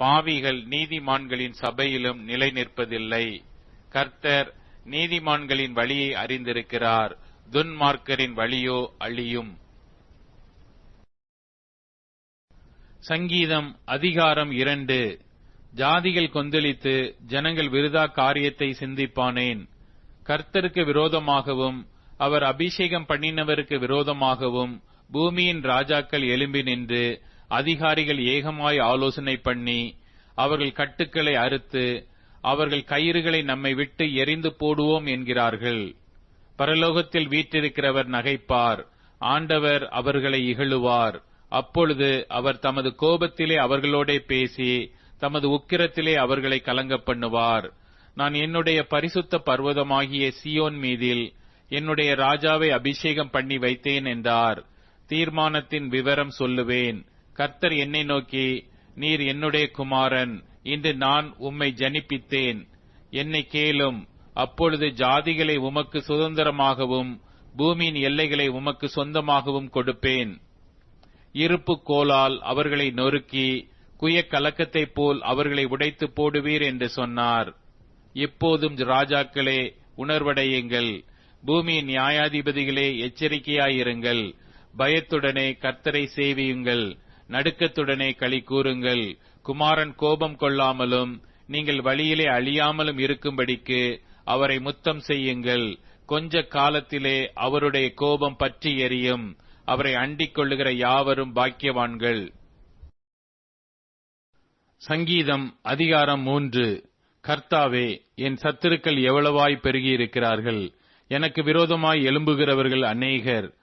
பாவிகள் நீதிமான்களின் சபையிலும் நிலை நிற்பதில்லை கர்த்தர் நீதிமான்களின் வழியை அறிந்திருக்கிறார். துன்மார்க்கரின் வழியோ அழியும். சங்கீதம் அதிகாரம் இரண்டு. ஜாதிகள் கொந்தளித்து ஜனங்கள் விருதா காரியத்தை சிந்திப்பானேன். கர்த்தருக்கு விரோதமாகவும் அவர் அபிஷேகம் பண்ணினவருக்கு விரோதமாகவும் பூமியின் ராஜாக்கள் எழும்பி நின்று அதிகாரிகள் ஏகமாய் ஆலோசனை பண்ணி அவர்கள் கட்டுக்களை அறுத்து அவர்கள் கயிறுகளை நம்மை விட்டு எரிந்து போடுவோம் என்கிறார்கள். பரலோகத்தில் வீற்றிருக்கிறவர் நகைப்பார். ஆண்டவர் அவர்களை இகழுவார். அப்பொழுது அவர் தமது கோபத்திலே அவர்களோடே பேசி தமது உக்கிரத்திலே அவர்களை கலங்க பண்ணுவார். நான் என்னுடைய பரிசுத்த பர்வதமாகிய சியோன் மீதில் என்னுடைய ராஜாவை அபிஷேகம் பண்ணி வைத்தேன் என்றார். தீர்மானத்தின் விவரம் சொல்லுவேன். கர்த்தர் என்னை நோக்கி நீர் என்னுடைய குமாரன் இன்று நான் உம்மை ஜனிப்பித்தேன். என்னை கேளும் அப்பொழுது ஜாதிகளை உமக்கு சுதந்திரமாகவும் பூமியின் எல்லைகளை உமக்கு சொந்தமாகவும் கொடுப்பேன். இருப்பு கோலால் அவர்களை நொறுக்கி குய கலக்கத்தைப் போல் அவர்களை உடைத்து போடுவீர் என்று சொன்னார். இப்போதும் ராஜாக்களே உணர்வடையுங்கள். பூமியின் நியாயாதிபதிகளே எச்சரிக்கையாயிருங்கள். பயத்துடனே கர்த்தரை சேவியுங்கள். நடுக்கத்துடனே களி கூறுங்கள். குமாரன் கோபம் கொள்ளாமலும் நீங்கள் வழியிலே அழியாமலும் இருக்கும்படிக்கு அவரை முத்தம் செய்யுங்கள். கொஞ்ச காலத்திலே அவருடைய கோபம் பற்றி எரியும். அவரை அண்டிக் கொள்ளுகிற யாவரும் பாக்கியவான்கள். சங்கீதம் அதிகாரம் மூன்று. கர்த்தாவே என் சத்துருக்கள் எவ்வளவாய் பெருகியிருக்கிறார்கள். எனக்கு விரோதமாய் எழும்புகிறவர்கள் அநேகர்.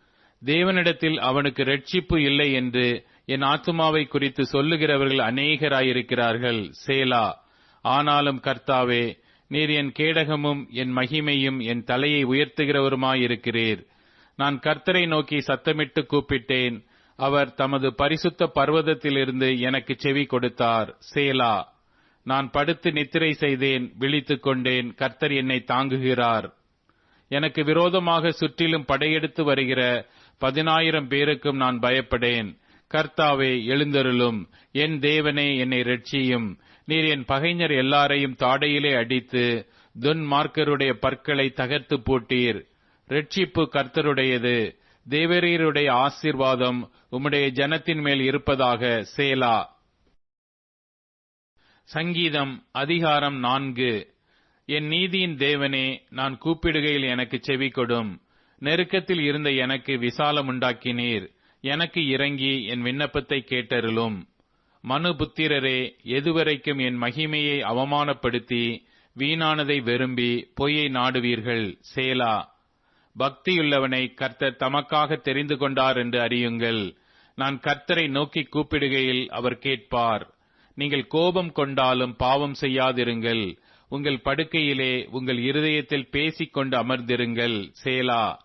தேவனிடத்தில் அவனுக்கு ரட்சிப்பு இல்லை என்று என் ஆத்துமாவை குறித்து சொல்லுகிறவர்கள் அநேகராயிருக்கிறார்கள். சேலா ஆனாலும் கர்த்தாவே நீர் என் கேடகமும் என் மகிமையும் என் தலையை உயர்த்துகிறவருமாயிருக்கிறீர். நான் கர்த்தரை நோக்கி சத்தமிட்டு கூப்பிட்டேன். அவர் தமது பரிசுத்த பர்வதத்திலிருந்து எனக்கு செவி கொடுத்தார். சேலா நான் படுத்து நித்திரை செய்தேன் விழித்துக் கொண்டேன் கர்த்தர் என்னை தாங்குகிறார். எனக்கு விரோதமாக சுற்றிலும் படையெடுத்து வருகிற பதினாயிரம் பேருக்கும் நான் பயப்படேன். கர்த்தாவே எழுந்தருளும். என் தேவனே என்னை ரட்சியும் நீர் என் பகைஞர் எல்லாரையும் தாடையிலே அடித்து துன்மார்க்கருடைய பற்களை தகர்த்து போட்டீர். ரட்சிப்பு கர்த்தருடையது. தேவரீருடைய ஆசீர்வாதம் உம்முடைய ஜனத்தின் மேல் இருப்பதாக சேலா. சங்கீதம் அதிகாரம் நான்கு. என் நீதியின் தேவனே நான் கூப்பிடுகையில் எனக்கு செவி கொடும் நெருக்கத்தில் இருந்த எனக்கு விசாலம் உண்டாக்கினீர் எனக்கு இறங்கி என் விண்ணப்பத்தை கேட்டருளும். மனு புத்திரரே எதுவரைக்கும் என் மகிமையை அவமானப்படுத்தி வீணானதை விரும்பி பொய்யை நாடுவீர்கள் சேலா. பக்தியுள்ளவனை கர்த்தர் தமக்காக தெரிந்து கொண்டார் என்று அறியுங்கள். நான் கர்த்தரை நோக்கி கூப்பிடுகையில் அவர் கேட்பார். நீங்கள் கோபம் கொண்டாலும் பாவம் செய்யாதிருங்கள். உங்கள் படுக்கையிலே உங்கள் இருதயத்தில் பேசிக்கொண்டு அமர்ந்திருங்கள் சேலா.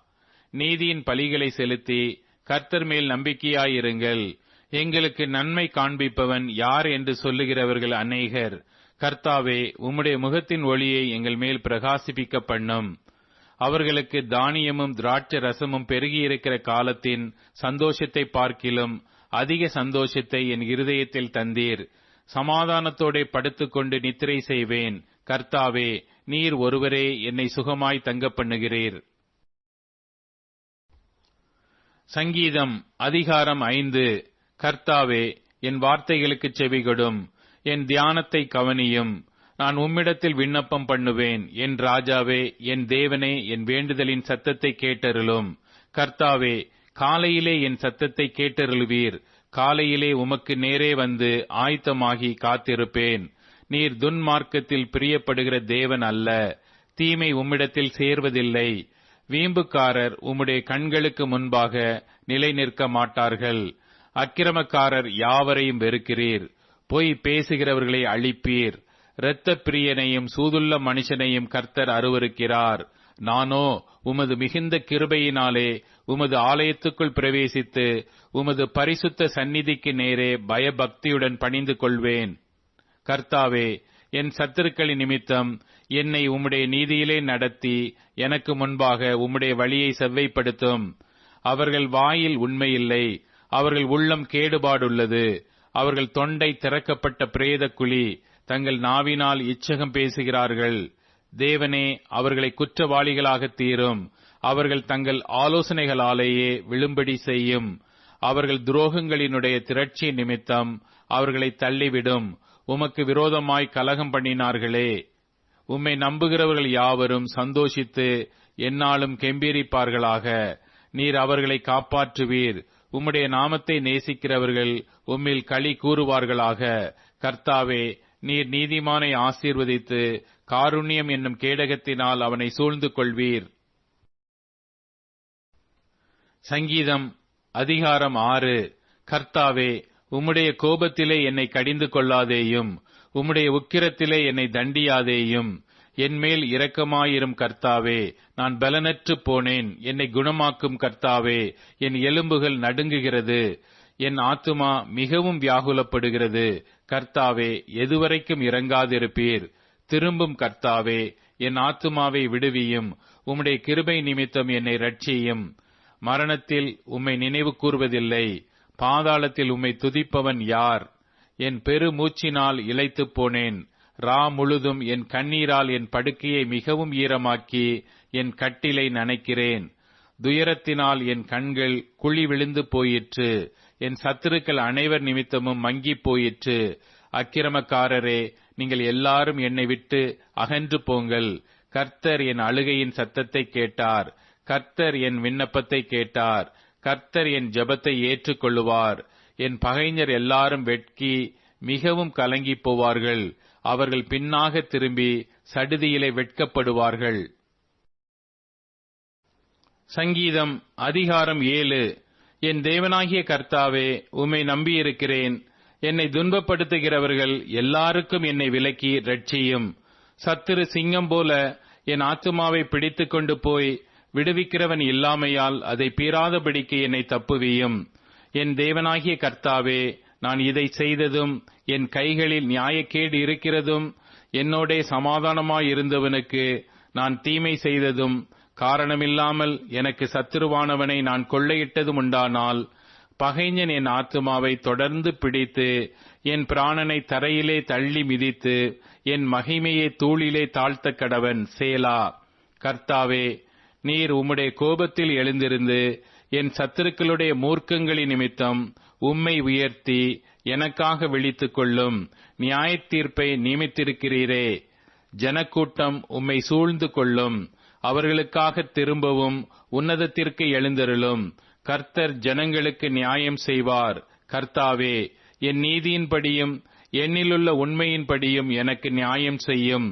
நீதியின் பலிகளை செலுத்தி கர்த்தர் மேல் நம்பிக்கையாயிருங்கள். எங்களுக்கு நன்மை காண்பிப்பவன் யார் என்று சொல்லுகிறவர்கள் அநேகர். கர்த்தாவே உம்முடைய முகத்தின் ஒளியை எங்கள் மேல் பிரகாசிப்பிக்க பண்ணும் அவர்களுக்கு தானியமும் திராட்சை ரசமும் பெருகியிருக்கிற காலத்தின் சந்தோஷத்தை பார்க்கிலும் அதிக சந்தோஷத்தை என் இருதயத்தில் தந்தீர். சமாதானத்தோட படுத்துக்கொண்டு நித்திரை செய்வேன். கர்த்தாவே நீர் ஒருவரே என்னை சுகமாய் தங்க பண்ணுகிறீர். சங்கீதம் அதிகாரம் ஐந்து. கர்த்தாவே என் வார்த்தைகளுக்கு செவிகொடும் என் தியானத்தை கவனியும். நான் உம்மிடத்தில் விண்ணப்பம் பண்ணுவேன். என் ராஜாவே என் தேவனே என் வேண்டுதலின் சத்தத்தை கேட்டருளும். கர்த்தாவே காலையிலே என் சத்தத்தை கேட்டருளுவீர். காலையிலே உமக்கு நேரே வந்து ஆயத்தமாகி காத்திருப்பேன். நீர் துன்மார்க்கத்தில் பிரியப்படுகிற தேவன் அல்ல. தீமை உம்மிடத்தில் சேர்வதில்லை. வீம்புக்காரர் உம்முடைய கண்களுக்கு முன்பாக நிலை நிற்க மாட்டார்கள். அக்கிரமக்காரர் யாவரையும் வெறுக்கிறீர். பொய் பேசுகிறவர்களை அழிப்பீர். இரத்த பிரியனையும் சூதுள்ள மனுஷனையும் கர்த்தர் அருவருக்கிறார். நானோ உமது மிகுந்த கிருபையினாலே உமது ஆலயத்துக்குள் பிரவேசித்து உமது பரிசுத்த சந்நிதிக்கு நேரே பயபக்தியுடன் பணிந்து கொள்வேன். கர்த்தாவே என் சத்துருக்களின் நிமித்தம் என்னை உம்முடைய நீதியிலே நடத்தி எனக்கு முன்பாக உம்முடைய வழியை செவ்வைப்படுத்தும். அவர்கள் வாயில் உண்மையில்லை அவர்கள் உள்ளம் கேடுபாடுள்ளது அவர்கள் தொண்டை திறக்கப்பட்ட பிரேத குழி தங்கள் நாவினால் இச்சகம் பேசுகிறார்கள். தேவனே அவர்களை குற்றவாளிகளாக தீரும். அவர்கள் தங்கள் ஆலோசனைகளாலேயே விழும்படி செய்யும். அவர்கள் துரோகங்களினுடைய திரட்சி நிமித்தம் அவர்களை தள்ளிவிடும். உமக்கு விரோதமாய் கலகம் பண்ணினார்களே. உம்மை நம்புகிறவர்கள் யாவரும் சந்தோஷித்து என்னாலும் கெம்பீரிப்பார்களாக. நீர் அவர்களை காப்பாற்றுவீர். உம்முடைய நாமத்தை நேசிக்கிறவர்கள் உம்மில் களி கூறுவார்களாக. கர்த்தாவே நீர் நீதிமானை ஆசீர்வதித்து காருண்யம் என்னும் கேடகத்தினால் அவனை சூழ்ந்து கொள்வீர். சங்கீதம் அதிகாரம் ஆறு. கர்த்தாவே உம்முடைய கோபத்திலே என்னை கடிந்து கொள்ளாதேயும் உம்முடைய உக்கிரத்திலே என்னை தண்டியாதேயும் என்மேல் இரக்கமாயிரும் கர்த்தாவே நான் பலனற்று போனேன் என்னை குணமாக்கும் கர்த்தாவே என் எலும்புகள் நடுங்குகிறது என் ஆத்துமா மிகவும் வியாகுலப்படுகிறது கர்த்தாவே எதுவரைக்கும் இறங்காதிருப்பீர் திரும்பும் கர்த்தாவே என் ஆத்துமாவை விடுவியும் உம்முடைய கிருபை நிமித்தம் என்னை ரட்சியும் மரணத்தில் உம்மை நினைவு கூறுவதில்லை பாதாளத்தில் உம்மை துதிப்பவன் யார்? என் பெருமூச்சினால் இழைத்துப் போனேன். ரா முழுதும் என் கண்ணீரால் என் படுக்கையை மிகவும் ஈரமாக்கி என் கட்டிலை நனைக்கிறேன். துயரத்தினால் என் கண்கள் குழி விழுந்து போயிற்று. என் சத்துருக்கள் அனைவர் நிமித்தமும் மங்கிப் போயிற்று. அக்கிரமக்காரரே நீங்கள் எல்லாரும் என்னை விட்டு அகன்று போங்கள். கர்த்தர் என் அழுகையின் சத்தத்தை கேட்டார். கர்த்தர் என் விண்ணப்பத்தை கேட்டார். கர்த்தர் என் ஜெபத்தை ஏற்றுக்கொள்ளுவார். என் பகைஞர் எல்லாரும் வெட்கி மிகவும் கலங்கி போவார்கள் அவர்கள் பின்னாக திரும்பி சடுதியிலே வெட்கப்படுவார்கள். சங்கீதம் அதிகாரம் ஏழு. என் தேவனாகிய கர்த்தாவே உம்மை நம்பியிருக்கிறேன். என்னை துன்பப்படுத்துகிறவர்கள் எல்லாருக்கும் என்னை விலக்கி ரட்சியும். சத்துரு சிங்கம் போல என் ஆத்துமாவை பிடித்து கொண்டு போய் விடுவிக்கிறவன் இல்லாமையால் அதை பீறாதபடிக்கு என்னை தப்புவியும். என் தேவனாகிய கர்த்தாவே நான் இதை செய்ததும் என் கைகளில் நியாயக்கேடு இருக்கிறதும் என்னோடே சமாதானமாயிருந்தவனுக்கு நான் தீமை செய்ததும் காரணமில்லாமல் எனக்கு சத்துருவானவனை நான் கொள்ளையிட்டதும் உண்டானால் பகைஞன் என் ஆத்துமாவை தொடர்ந்து பிடித்து என் பிராணனை தரையிலே தள்ளி மிதித்து என் மகிமையை தூளிலே தாழ்த்த கடவன் சேலா. கர்த்தாவே நீர் உம்முடைய கோபத்தில் எழுந்திருந்து என் சத்துருக்களுடைய மூர்க்கங்களின் நிமித்தம் உம்மை உயர்த்தி எனக்காக விழித்துக் கொள்ளும் நியாய தீர்ப்பை நியமித்திருக்கிறீரே. ஜனக்கூட்டம் உம்மை சூழ்ந்து கொள்ளும். அவர்களுக்காக திரும்பவும் உன்னதத்திற்கு எழுந்தருளும். கர்த்தர் ஜனங்களுக்கு நியாயம் செய்வார். கர்த்தாவே என் நீதியின்படியும் என்னிலுள்ள உண்மையின்படியும் எனக்கு நியாயம் செய்யும்.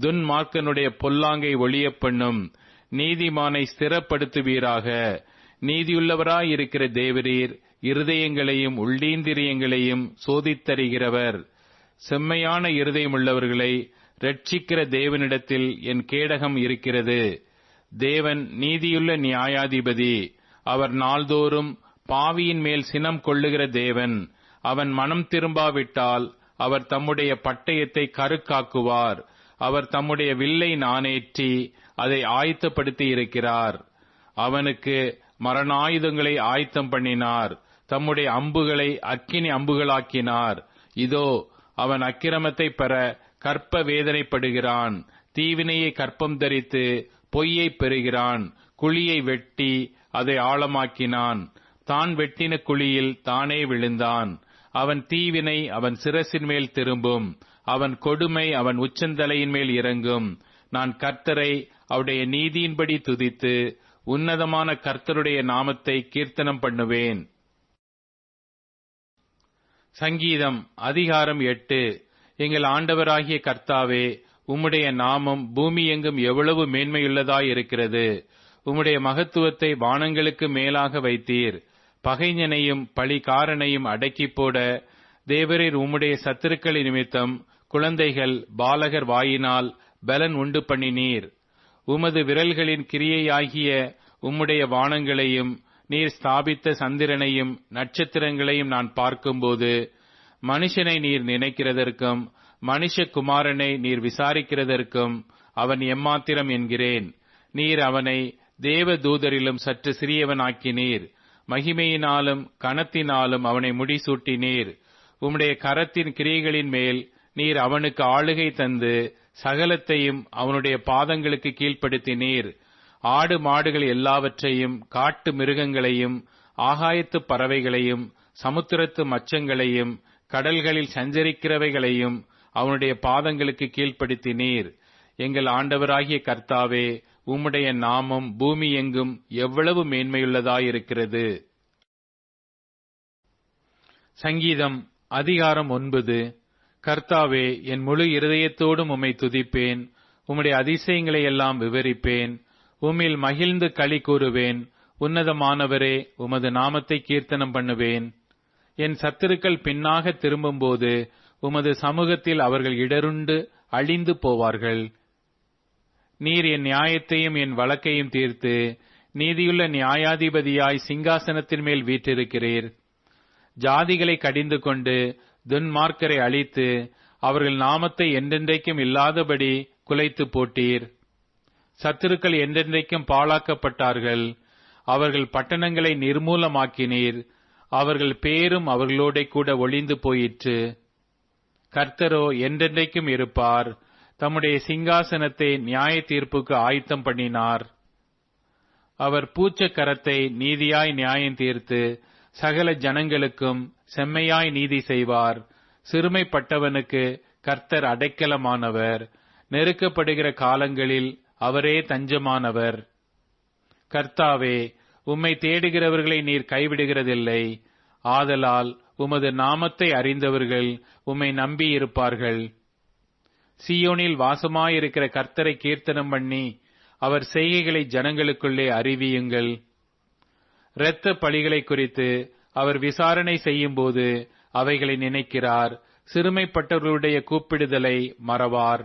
துன்மார்க்கனுடைய பொல்லாங்கை ஒளியப் பண்ணும் நீதிமானை ஸ்திரப்படுத்துவீராக. நீதியுள்ளவராயிருக்கிற தேவரீர் இருதயங்களையும் உள்ளீந்திரியங்களையும் சோதித்தறிகிறவர். செம்மையான இருதயமுள்ளவர்களை ரட்சிக்கிற தேவனிடத்தில் என் கேடகம் இருக்கிறது. தேவன் நீதியுள்ள நியாயாதிபதி. அவர் நாள்தோறும் பாவியின் மேல் சினம் கொள்ளுகிற தேவன். அவன் மனம் திரும்பாவிட்டால் அவர் தம்முடைய பட்டயத்தை கருக்காக்குவார். அவர் தம்முடைய வில்லை நானேற்றி அதை ஆயத்தப்படுத்தி இருக்கிறார் அவனுக்கு மரணாயுதங்களை ஆயத்தம் பண்ணினார். தம்முடைய அம்புகளை அக்கினி அம்புகளாக்கினார். இதோ அவன் அக்கிரமத்தை பெற கற்ப வேதனைப்படுகிறான். தீவினையை கற்பம் தரித்து பொய்யை பெறுகிறான். குழியை வெட்டி அதை ஆழமாக்கினான். தான் வெட்டின குழியில் தானே விழுந்தான். அவன் தீவினை அவன் சிரசின் மேல் திரும்பும். அவன் கொடுமை அவன் உச்சந்தலையின் மேல் இறங்கும். நான் கர்த்தரை அவருடைய நீதியின்படி துதித்து உன்னதமான கர்த்தருடைய நாமத்தை கீர்த்தனம் பண்ணுவேன். சங்கீதம் அதிகாரம் எட்டு. எங்கள் ஆண்டவராகிய கர்த்தாவே உம்முடைய நாமம் பூமி எங்கும் எவ்வளவு மேன்மையுள்ளதாயிருக்கிறது உம்முடைய மகத்துவத்தை வானங்களுக்கு மேலாக வைத்தீர். பகைஞனையும் பழிகாரனையும் அடக்கி போட தேவரீர் உம்முடைய சத்துருக்களின் நிமித்தம் குழந்தைகள் பாலகர் வாயினால் பலன் உண்டு பண்ணினீர். உமது விரல்களின் கிரியையாகிய உம்முடைய வானங்களையும் நீர் ஸ்தாபித்த சந்திரனையும் நட்சத்திரங்களையும் நான் பார்க்கும்போது மனுஷனை நீர் நினைக்கிறதற்கும் மனுஷகுமாரனை நீர் விசாரிக்கிறதற்கும் அவன் எம்மாத்திரம் என்கிறேன். நீர் அவனை தேவ தூதரிலும் சற்று சிறியவனாக்கினீர். மகிமையினாலும் கனத்தினாலும் அவனை முடிசூட்டினீர். உம்முடைய கரத்தின் கிரியைகளின் மேல் நீர் அவனுக்கு ஆளுகை தந்து சகலத்தையும் அவனுடைய பாதங்களுக்கு கீழ்ப்படுத்தினீர். ஆடு மாடுகள் எல்லாவற்றையும் காட்டு மிருகங்களையும் ஆகாயத்து பறவைகளையும் சமுத்திரத்து மச்சங்களையும் கடல்களில் சஞ்சரிக்கிறவைகளையும் அவனுடைய பாதங்களுக்கு கீழ்ப்படுத்தினீர். எங்கள் ஆண்டவராகிய கர்த்தாவே உம்முடைய நாமம் பூமி எங்கும் எவ்வளவு மேன்மையுள்ளதாயிருக்கிறது. சங்கீதம் அதிகாரம் ஒன்பது. கர்த்தாவே என் முழு இருதயத்தோடும் உம்மை துதிப்பேன். உம்முடைய அதிசயங்களை எல்லாம் விவரிப்பேன். உம்மில் மகிழ்ந்து களி கூறுவேன். உன்னதமானவரே உமது நாமத்தை கீர்த்தனம் பண்ணுவேன். என் சத்துருக்கள் பின்னாக திரும்பும்போது உமது சமூகத்தில் அவர்கள் இடருண்டு அழிந்து போவார்கள். நீர் என் நியாயத்தையும் என் வழக்கையும் தீர்த்து நீதியுள்ள நியாயாதிபதியாய் சிங்காசனத்தின் மேல் வீற்றிருக்கிறீர். ஜாதிகளை கடிந்து கொண்டு துன்மார்க்கரை அழித்து அவர்கள் நாமத்தை என்றென்றைக்கும் இல்லாதபடி குலைத்து போட்டீர். சத்துருக்கள் என்றென்றைக்கும் பாழாக்கப்பட்டார்கள். அவர்கள் பட்டணங்களை நிர்மூலமாக்கினீர். அவர்கள் பேரும் அவர்களோட கூட ஒளிந்து போயிற்று. கர்த்தரோ என்றென்றைக்கும் இருப்பார். தம்முடைய சிங்காசனத்தை நியாய தீர்ப்புக்கு ஆயத்தம் பண்ணினார். அவர் பூச்ச கரத்தை நீதியாய் நியாயம் தீர்த்து சகல ஜனங்களுக்கும் செம்மையாய் நீதி செய்வார். சிறுமைப்பட்டவனுக்கு கர்த்தர் அடைக்கலமானவர். நெருக்கப்படுகிற காலங்களில் அவரே தஞ்சமானவர். கர்த்தாவே உம்மை தேடுகிறவர்களை நீர் கைவிடுகிறதில்லை. ஆதலால் உமது நாமத்தை அறிந்தவர்கள் உம்மை நம்பி இருப்பார்கள் சியோனில் வாசமாயிருக்கிற கர்த்தரை கீர்த்தனம் பண்ணி அவர் செய்கைகளை ஜனங்களுக்குள்ளே அறிவியுங்கள். இரத்த பழிகளை குறித்து அவர் விசாரணை செய்யும்போது அவைகளை நினைக்கிறார். சிறுமைப்பட்டவர்களுடைய கூப்பிடுதலை மறவார்.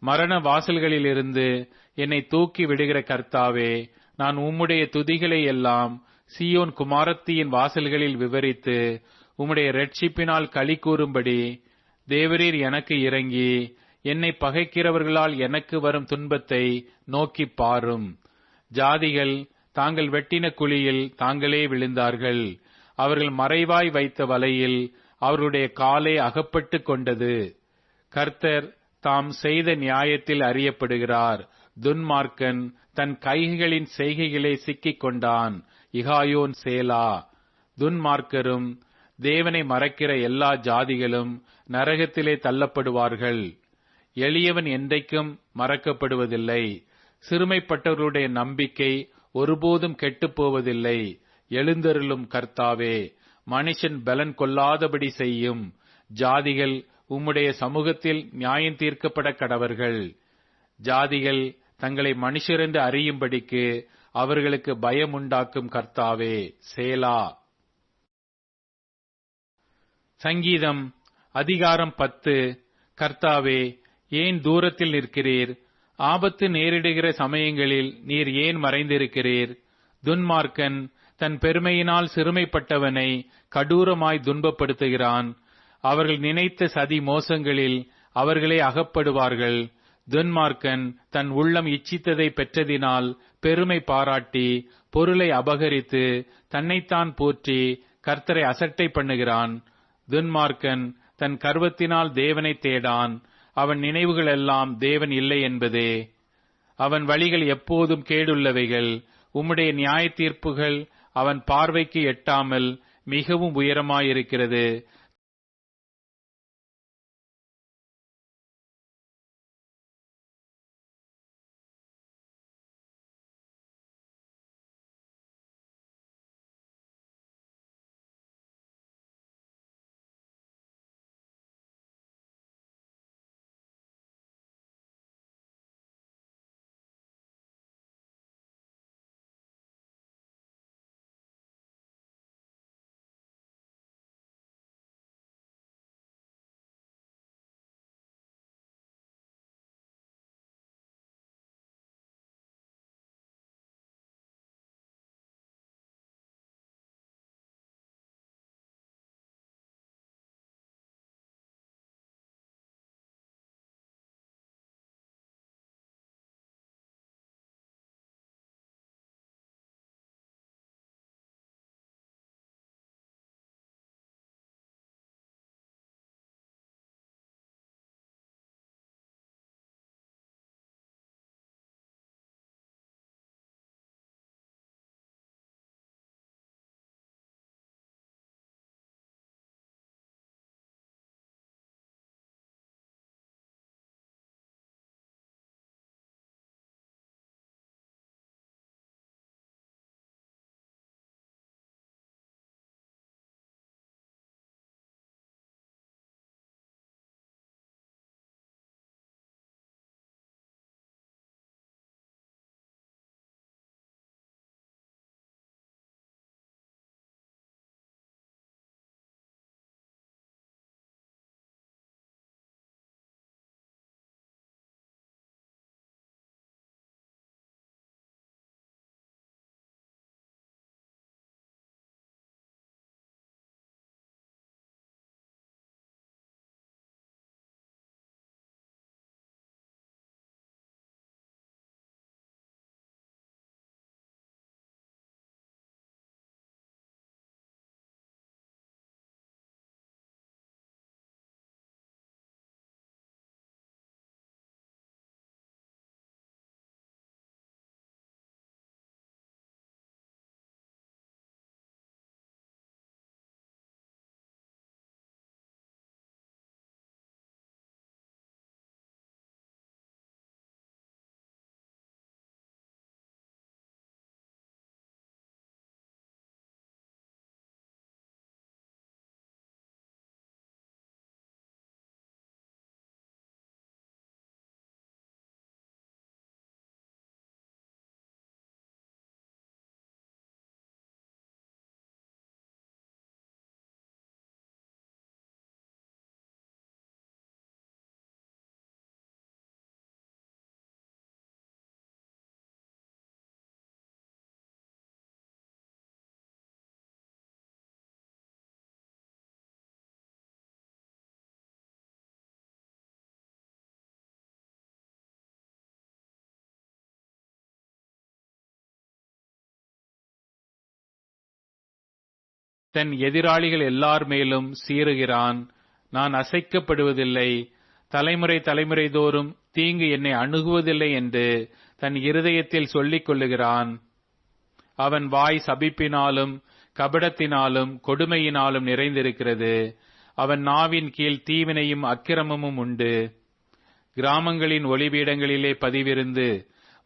மரண வாசல்களிலிருந்து என்னை தூக்கி விடுகிற கர்த்தாவே நான் உம்முடைய துதிகளை எல்லாம் சியோன் குமாரத்தியின் வாசல்களில் விவரித்து உம்முடைய ரட்சிப்பினால் களி கூறும்படி தேவரீர் எனக்கு இறங்கி என்னை பகைக்கிறவர்களால் எனக்கு வரும் துன்பத்தை நோக்கி பாரும். ஜாதிகள் தாங்கள் வெட்டின குழியில் தாங்களே விழுந்தார்கள். அவர்கள் மறைவாய் வைத்த வலையில் அவருடைய காலை அகப்பட்டு கொண்டது. கர்த்தர் தாம் செய்த நியாயத்தில் அறியப்படுகிறார். துன்மார்க்கன் தன் கைகளின் செய்கைகளை சிக்கிக் கொண்டான். இகாயோன் சேலா. துன்மார்க்கரும் தேவனை மறக்கிற எல்லா ஜாதிகளும் நரகத்திலே தள்ளப்படுவார்கள். எளியவன் என்றைக்கும் மறக்கப்படுவதில்லை. சிறுமைப்பட்டவர்களுடைய நம்பிக்கை ஒருபோதும் கெட்டுப் போவதில்லை எழுந்தருளும் கர்த்தாவே மனுஷன் பலன் கொள்ளாதபடி செய்யும். ஜாதிகள் உம்முடைய சமூகத்தில் நியாயம் தீர்க்கப்பட கடவர்கள். ஜாதிகள் தங்களை மனுஷரென்று அறியும்படிக்கு அவர்களுக்கு பயம் உண்டாக்கும் கர்த்தாவே சேலா. சங்கீதம் அதிகாரம் பத்து. கர்த்தாவே ஏன் தூரத்தில் நிற்கிறீர்? ஆபத்து நேரிடுகிற சமயங்களில் நீர் ஏன் மறைந்திருக்கிறீர்? துன்மார்க்கன் தன் பெருமையினால் சிறுமைப்பட்டவனை கடூரமாய் துன்பப்படுத்துகிறான். அவர்கள் நினைத்த சதி மோசங்களில் அவர்களே அகப்படுவார்கள். துன்மார்க்கன் தன் உள்ளம் இச்சித்ததை பெற்றதினால் பெருமை பாராட்டி பொருளை அபகரித்து தன்னைத்தான் போற்றி கர்த்தரை அசட்டை பண்ணுகிறான். துன்மார்க்கன் தன் கர்வத்தினால் தேவனை தேடான். அவன் நினைவுகள் எல்லாம் தேவன் இல்லை என்பதே. அவன் வழிகள் எப்போதும் கேடுள்ளவைகள். உம்முடைய நியாய தீர்ப்புகள் அவன் பார்வைக்கு எட்டாமல் மிகவும் உயரமாயிருக்கிறது. தன் எதிராளிகள் எல்லார் மேலும் சீறுகிறான். நான் அசைக்கப்படுவதில்லை. தலைமுறை தலைமுறை தோறும் தீங்கு என்னை அணுகுவதில்லை என்று தன் இருதயத்தில் சொல்லிக் கொள்ளுகிறான். அவன் வாய் சபிப்பினாலும் கபடத்தினாலும் கொடுமையினாலும் நிறைந்திருக்கிறது. அவன் நாவின் கீழ் தீவினையும் அக்கிரமமும் உண்டு. கிராமங்களின் ஒளிபீடங்களிலே பதிவிருந்து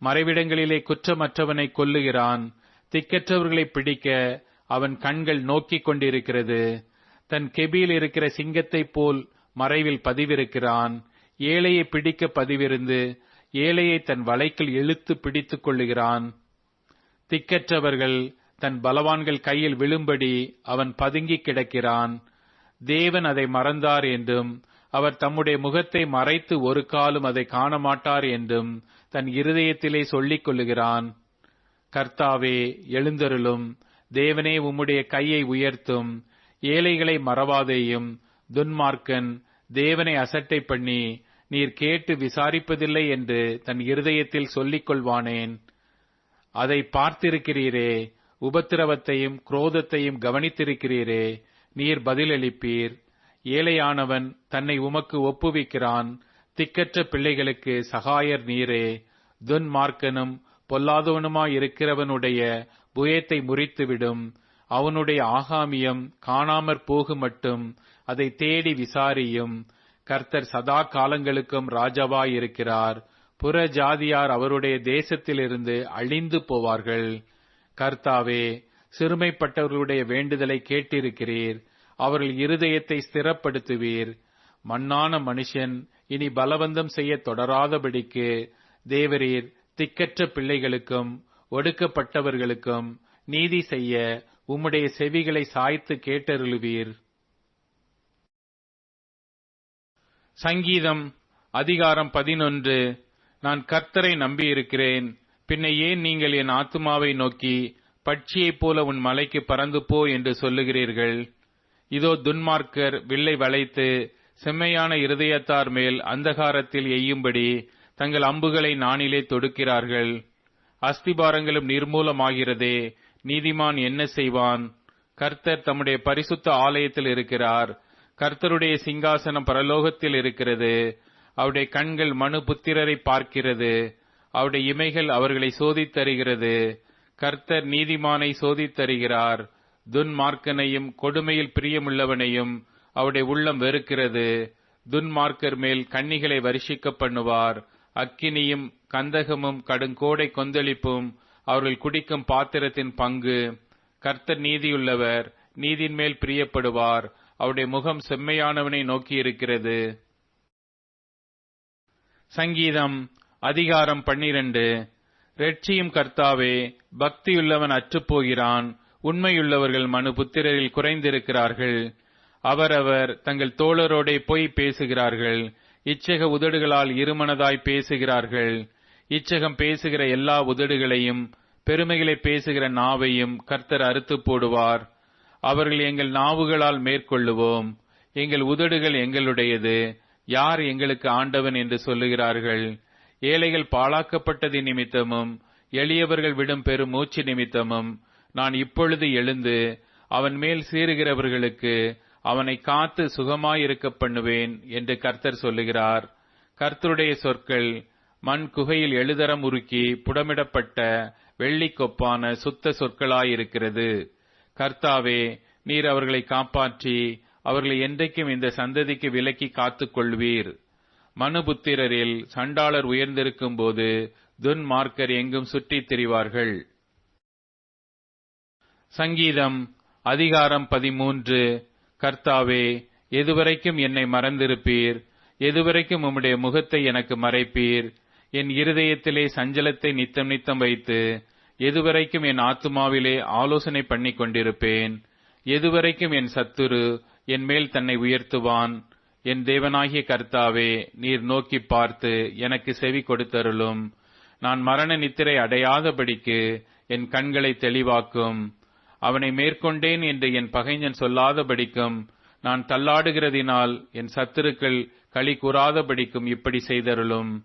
மறைவிடங்களிலே குற்றமற்றவனை கொல்லுகிறான். திக்கற்றவர்களை பிடிக்க அவன் கண்கள் நோக்கிக் கொண்டிருக்கிறது. தன் கெபியில் இருக்கிற சிங்கத்தைப் போல் மறைவில் பதிவிருக்கிறான். ஏழையை பிடிக்க பதிவிருந்து ஏழையை தன் வலைக்குள் இழுத்து பிடித்துக் கொள்ளுகிறான். திக்கற்றவர்கள் தன் பலவான்கள் கையில் விழும்படி அவன் பதுங்கி கிடக்கிறான். தேவன் அதை மறந்தார் என்றும் அவர் தம்முடைய முகத்தை மறைத்து ஒரு காலும் அதை காண மாட்டார் என்றும் தன் இருதயத்திலே சொல்லிக் கொள்ளுகிறான். கர்த்தாவே எழுந்தருளும். தேவனே உம்முடைய கையை உயர்த்தும் ஏழைகளை மறவாதேயும். துன்மார்க்கன் தேவனை அசட்டை பண்ணி நீர் கேட்டு விசாரிப்பதில்லை என்று தன் இருதயத்தில் சொல்லிக் கொள்வானேன் அதை பார்த்திருக்கிறீரே உபத்திரவத்தையும் குரோதத்தையும் கவனித்திருக்கிறீரே நீர் பதிலளிப்பீர். ஏழையானவன் தன்னை உமக்கு ஒப்புவிக்கிறான் திக்கற்ற பிள்ளைகளுக்கு சகாயர் நீரே. துன்மார்க்கனும் பொல்லாதவனுமாயிருக்கிறவனுடைய புயத்தை முறித்துவிடும். அவனுடைய ஆகாமியம் காணாமற் போகு மட்டும் அதை தேடி விசாரியும். கர்த்தர் சதா காலங்களுக்கும் ராஜாவாயிருக்கிறார். புற ஜாதியார் அவருடைய தேசத்திலிருந்து அழிந்து போவார்கள். கர்த்தாவே சிறுமைப்பட்டவர்களுடைய வேண்டுதலை கேட்டிருக்கிறீர். அவர்கள் இருதயத்தை ஸ்திரப்படுத்துவீர். மண்ணான மனுஷன் இனி பலவந்தம் செய்ய தொடராதபடிக்கு தேவரீர் திக்கற்ற பிள்ளைகளுக்கும் ஒடுக்கப்பட்டவர்களுக்கும் நீதி செய்ய உம்முடைய செவிகளை சாய்த்து கேட்டருளுவீர். சங்கீதம் அதிகாரம் பதினொன்று. நான் கர்த்தரை நம்பியிருக்கிறேன். பின்ன ஏன் நீங்கள் என் ஆத்துமாவை நோக்கி பட்சியைப் போல உன் மலைக்கு பறந்து போ என்று சொல்லுகிறீர்கள்? இதோ துன்மார்க்கர் வில்லை வளைத்து செம்மையான இருதயத்தார் மேல் அந்தகாரத்தில் எய்யும்படி தங்கள் அம்புகளை நானிலே தொடுக்கிறார்கள். அஸ்திபாரங்களும் நிர்மூலமாகிறதே நீதிமான் என்ன செய்வான்? கர்த்தர் தம்முடைய பரிசுத்த ஆலயத்தில் இருக்கிறார். கர்த்தருடைய சிங்காசனம் பரலோகத்தில் இருக்கிறது. அவருடைய கண்கள் மனு புத்திரரை பார்க்கிறது. அவருடைய இமைகள் அவர்களை சோதித்தருகிறது கர்த்தர் நீதிமானை சோதித்தருகிறார் துன்மார்க்கனையும் கொடுமையில் பிரியமுள்ளவனையும் அவருடைய உள்ளம் வெறுக்கிறது. துன்மார்க்கர் மேல் கன்னிகளை வருஷிக்க பண்ணுவார். அக்கினியும் கந்தகமும் கடுங்கோடை கொந்தளிப்பும் அவர்கள் குடிக்கும் பாத்திரத்தின் பங்கு. கர்த்தர் நீதியுள்ளவர் நீதின் மேல் பிரியப்படுவார். அவருடைய முகம் செம்மையானவனை நோக்கியிருக்கிறது. சங்கீதம் அதிகாரம் பன்னிரண்டு. ரெட்சியும் கர்த்தாவே பக்தியுள்ளவன் அற்றுப்போகிறான். உண்மையுள்ளவர்கள் மனு புத்திரரில் குறைந்திருக்கிறார்கள். அவரவர் தங்கள் தோழரோடே போய் பேசுகிறார்கள். இச்சக உதடுகளால் இருமனதாய் பேசுகிறார்கள். இச்சகம் பேசுகிற எல்லா உதடுகளையும் பெருமைகளை பேசுகிற நாவையும் கர்த்தர் அறுத்து போடுவார். அவர்கள் எங்கள் நாவுகளால் மேற்கொள்ளுவோம். எங்கள் உதடுகள் எங்களுடையது. யார் எங்களுக்கு ஆண்டவன் என்று சொல்லுகிறார்கள்? ஏழைகள் பாழாக்கப்பட்டது நிமித்தமும் எளியவர்கள் விடும் பெரும் மூச்சு நிமித்தமும் நான் இப்பொழுது எழுந்து அவன் மேல் சீறுகிறவர்களுக்கு அவனை காத்து சுகமாயிருக்க பண்ணுவேன் என்று கர்த்தர் சொல்லுகிறார். கர்த்தருடைய சொற்கள் மண் குகையில் எழுதரம் உருக்கி புடமிடப்பட்ட வெள்ளிக்கொப்பான சுத்த சொற்களாயிருக்கிறது. கர்த்தாவே நீர் அவர்களை காப்பாற்றி அவர்களை என்றைக்கும் இந்த சந்ததிக்கு விலக்கி காத்துக் கொள்வீர். மனுபுத்திரரில் சண்டாளர் உயர்ந்திருக்கும் போது துன்மார்க்கர் எங்கும் சுற்றித் திரிவார்கள். சங்கீதம் அதிகாரம் பதிமூன்று கர்த்தாவே எதுவரைக்கும் என்னை மறந்திருப்பீர்? எதுவரைக்கும் உம்முடைய முகத்தை எனக்கு மறைப்பீர்? என் இருதயத்திலே சஞ்சலத்தை நித்தம் நித்தம் வைத்து எதுவரைக்கும் என் ஆத்துமாவிலே ஆலோசனை பண்ணி கொண்டிருப்பேன்? எதுவரைக்கும் என் சத்துரு என் மேல் தன்னை உயர்த்துவான்? என் தேவனாகிய கர்த்தாவே நீர் நோக்கி பார்த்து எனக்கு செவி கொடுத்தருளும். நான் மரண நித்திரை அடையாதபடிக்கு என் கண்களை தெளிவாக்கும். அவனை மேற்கொண்டேன் என்று என் பகைஞன் சொல்லாதபடிக்கும் நான் தள்ளாடுகிறதினால் என் சத்துருக்கள் களி கூறாதபடிக்கும் இப்படி செய்தருளும்.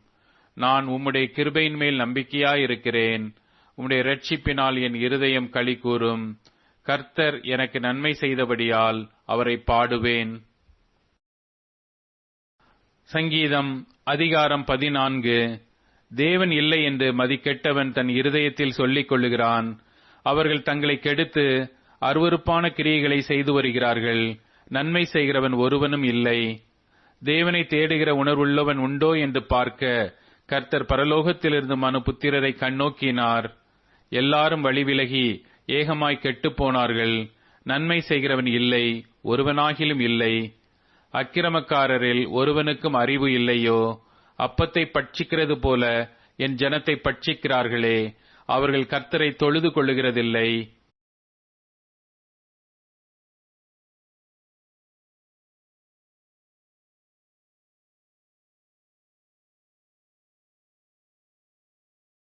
நான் உம்முடைய கிருபையின் மேல் நம்பிக்கையாயிருக்கிறேன். உம்முடைய ரட்சிப்பினால் என் இருதயம் களி கூறும். கர்த்தர் எனக்கு நன்மை செய்தபடியால் அவரை பாடுவேன். சங்கீதம் அதிகாரம் பதினான்கு. தேவன் இல்லை என்று மதிக்கெட்டவன் தன் இருதயத்தில் சொல்லிக் கொள்ளுகிறான் அவர்கள் தங்களை கெடுத்து அருவருப்பான கிரியைகளை செய்து வருகிறார்கள். நன்மை செய்கிறவன் ஒருவனும் இல்லை. தேவனை தேடுகிற உணர்வுள்ளவன் உண்டோ என்று பார்க்க கர்த்தர் பரலோகத்திலிருந்து மனு புத்திரரை கண்ணோக்கினார். எல்லாரும் வழிவிலகி ஏகமாய் கெட்டுப் போனார்கள். நன்மை செய்கிறவன் இல்லை ஒருவனாகிலும் இல்லை. அக்கிரமக்காரரில் ஒருவனுக்கும் அறிவு இல்லையோ? அப்பத்தை பட்சிக்கிறது போல என் ஜனத்தை பட்சிக்கிறார்களே அவர்கள் கர்த்தரை தொழுது கொள்ளுகிறதில்லை.